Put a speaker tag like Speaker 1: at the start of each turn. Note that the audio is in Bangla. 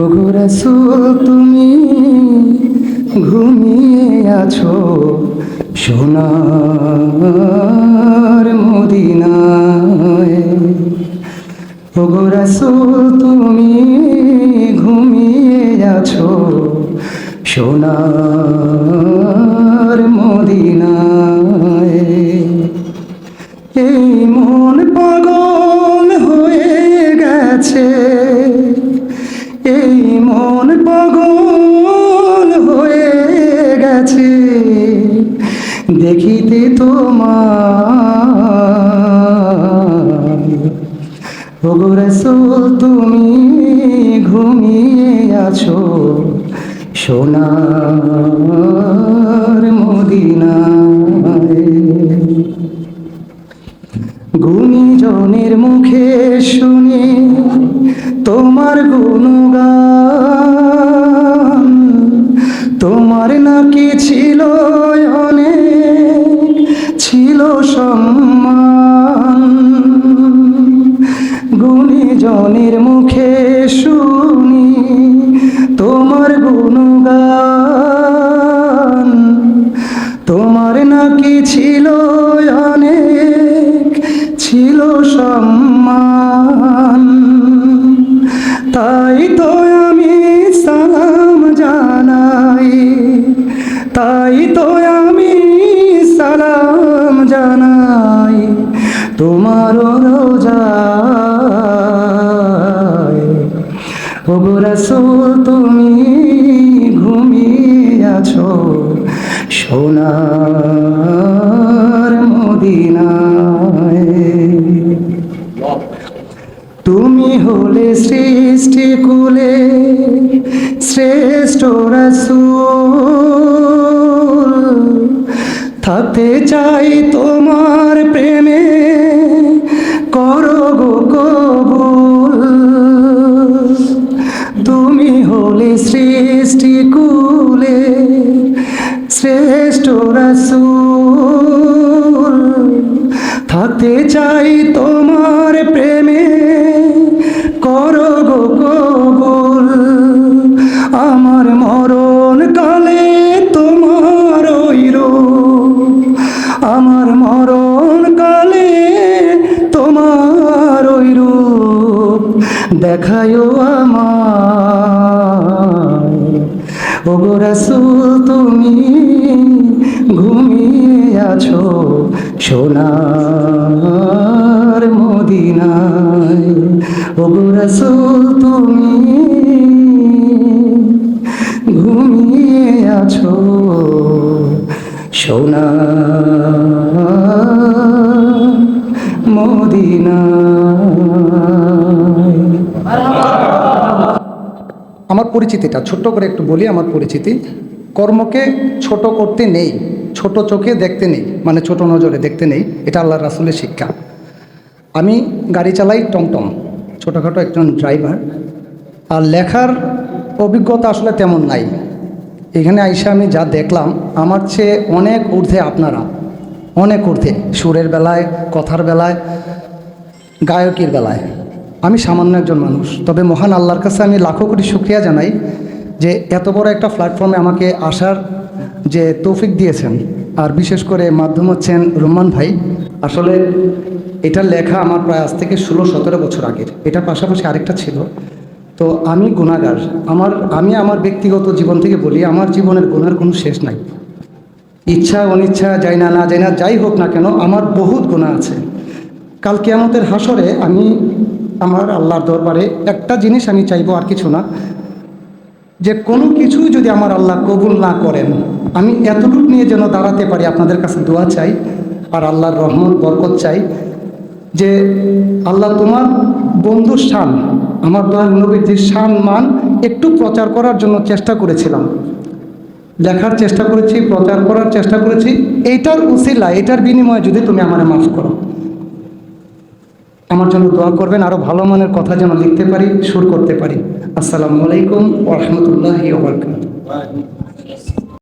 Speaker 1: রাসূল, তুমি ঘুমিয়ে আছো। সোনার মদিনায়। ওগো রাসূল, তুমি ঘুমিয়ে আছো। সোনার মদিনায়। এই মন পাগল হয়ে গেছে। দেখিতে তোমার। তুমি ঘুমিয়ে আছো সোনার মদিনায়। গুণীজনের মুখে শুনি তোমার গুণগান, তোমার নাকি ছিল গুণীজনের মুখে শুনি তোমার গুণগান। তোমার নাকি ছিল অনেক, ছিল সম্মান। তাই তো আমি সালাম জানাই, তাই তো আমি সালাম জানাই। তোমার ওগো তুমি ঘুমিয়ে আছো। সোনার মদিনায়। তুমি হলে সৃষ্টি কুলে, শ্রেষ্ঠ রাসূল। থাকতে চাই তোমার প্রেমে হলে সৃষ্টি কুলে শ্রেষ্ঠ রাসূল। থাকতে চাই তোমার প্রেমে। দেখায়ও আমার রাসূল, তুমি ঘুমিয়ে আছো সোনার মদিনায়। ওগো রাসূল, তুমি ঘুমিয়ে আছো সোনার মদিনায়।
Speaker 2: আমার পরিচিতিটা, ছোট্ট করে একটু বলি আমার পরিচিতি। কর্মকে ছোট করতে নেই, ছোট চোখে দেখতে নেই মানে ছোট নজরে দেখতে নেই, এটা আল্লাহ রাসুলের শিক্ষা। আমি গাড়ি চালাই টমটম, ছোটোখাটো একজন ড্রাইভার। আর লেখার অভিজ্ঞতা আসলে তেমন নাই। এখানে আইসা আমি যা দেখলাম, আমার চেয়ে অনেক ঊর্ধ্বে আপনারা, অনেক ঊর্ধ্বে। সুরের বেলায়, কথার বেলায়, গায়কের বেলায়। আমি সামান্য একজন মানুষ। তবে মহান আল্লাহর কাছে আমি লাখো কোটি শুক্রিয়া জানাই যে এত বড় একটা প্ল্যাটফর্মে আমাকে আসার যে তৌফিক দিয়েছেন। আর বিশেষ করে মাধ্যম হচ্ছেন রহমান ভাই। আসলে এটা লেখা আমার প্রায় আজ থেকে ষোলো, সতেরো বছর আগের। এটার পাশাপাশি আরেকটা ছিল। তো আমি গুণাগার। আমার, আমি আমার ব্যক্তিগত জীবন থেকে বলি, আমার জীবনের গুণার কোনো শেষ নাই। ইচ্ছা, অনিচ্ছা, যাই না না, যাই না, যাই হোক না কেন, আমার বহুত গুণা আছে। কাল কেয়ামতের হাসরে আমি আমার আল্লাহর দরবারে একটা জিনিস আমি চাইব আর কিছু না। যে কোনো কিছুই যদি আমার আল্লাহ কবুল না করেন, আমি এতটুকু নিয়ে যেন দাঁড়াতে পারি, আপনাদের কাছে দোয়া চাই আর আল্লাহর রহমত, বরকত চাই যে আল্লাহ তোমার বন্ধু শান, আমার দয়াল নবীর যে শান মান একটু প্রচার করার জন্য চেষ্টা করেছিলাম। লেখার চেষ্টা করেছি, প্রচার করার চেষ্টা করেছি, এইটার উসিলা এটার বিনিময়ে যদি তুমি আমার মাফ করো। আমার জন্য দোয়া করবেন, আরও ভালো মানের কথা যেন লিখতে পারি, সুর করতে পারি। আসসালামু আলাইকুম ওরহমতুল্লাহি ওবরকাত